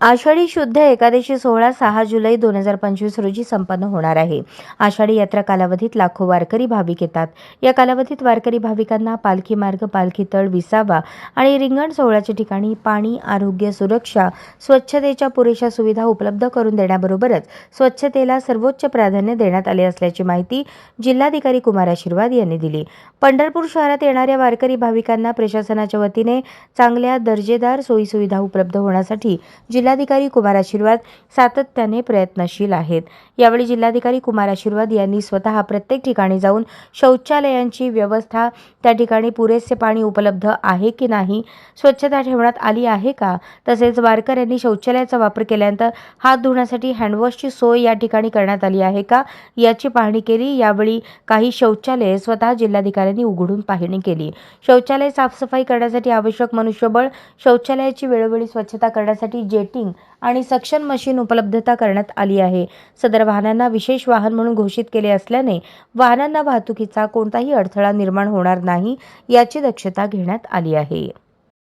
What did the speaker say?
आषाढी शुद्ध एकादशी सोहळा सहा जुलै दोन हजार पंचवीस रोजी संपन्न होणार आहे. आषाढी यात्रा कालावधीत लाखो वारकरी भाविक येतात. या कालावधीत वारकरी भाविकांना पालखी मार्ग पालखी तळ विसावा आणि रिंगण सोहळ्याच्या ठिकाणी पाणी आरोग्य सुरक्षा स्वच्छतेच्या पुरेशा सुविधा उपलब्ध करून देण्याबरोबरच स्वच्छतेला सर्वोच्च प्राधान्य देण्यात आले असल्याची माहिती जिल्हाधिकारी कुमार आशीर्वाद यांनी दिली. पंढरपूर शहरात येणाऱ्या वारकरी भाविकांना प्रशासनाच्या वतीने चांगल्या दर्जेदार सोयीसुविधा उपलब्ध होण्यासाठी जिल्हा जिल्हाधिकारी कुमार आशीर्वाद सातत्याने प्रयत्नशील आहेत. यावेळी जिल्हाधिकारी कुमार आशीर्वाद यांनी स्वतः प्रत्येक ठिकाणी जाऊन शौचालयांची व्यवस्था त्या ठिकाणी पुरेसे पाणी उपलब्ध आहे की नाही स्वच्छता ठेवण्यात आली आहे का? तसेच वारकऱ्यांनी शौचालयाचा वापर केल्यानंतर हात धुण्यासाठी हँडवॉशची सोय या ठिकाणी करण्यात आली आहे का? याची पाहणी केली. यावेळी काही शौचालये स्वतः जिल्हाधिकाऱ्यांनी उघडून पाहणी केली. शौचालय साफसफाई करण्यासाठी आवश्यक मनुष्यबळ शौचालयाची वेळोवेळी स्वच्छता करण्यासाठी पार्किंग आणि सक्शन मशीन उपलब्धता करण्यात आली आहे. सदर वाहनांना विशेष वाहन म्हणून घोषित केले असल्याने वाहनांना वाहतुकीचा कोणताही अडथळा निर्माण होणार नाही याची दक्षता घेण्यात आली आहे.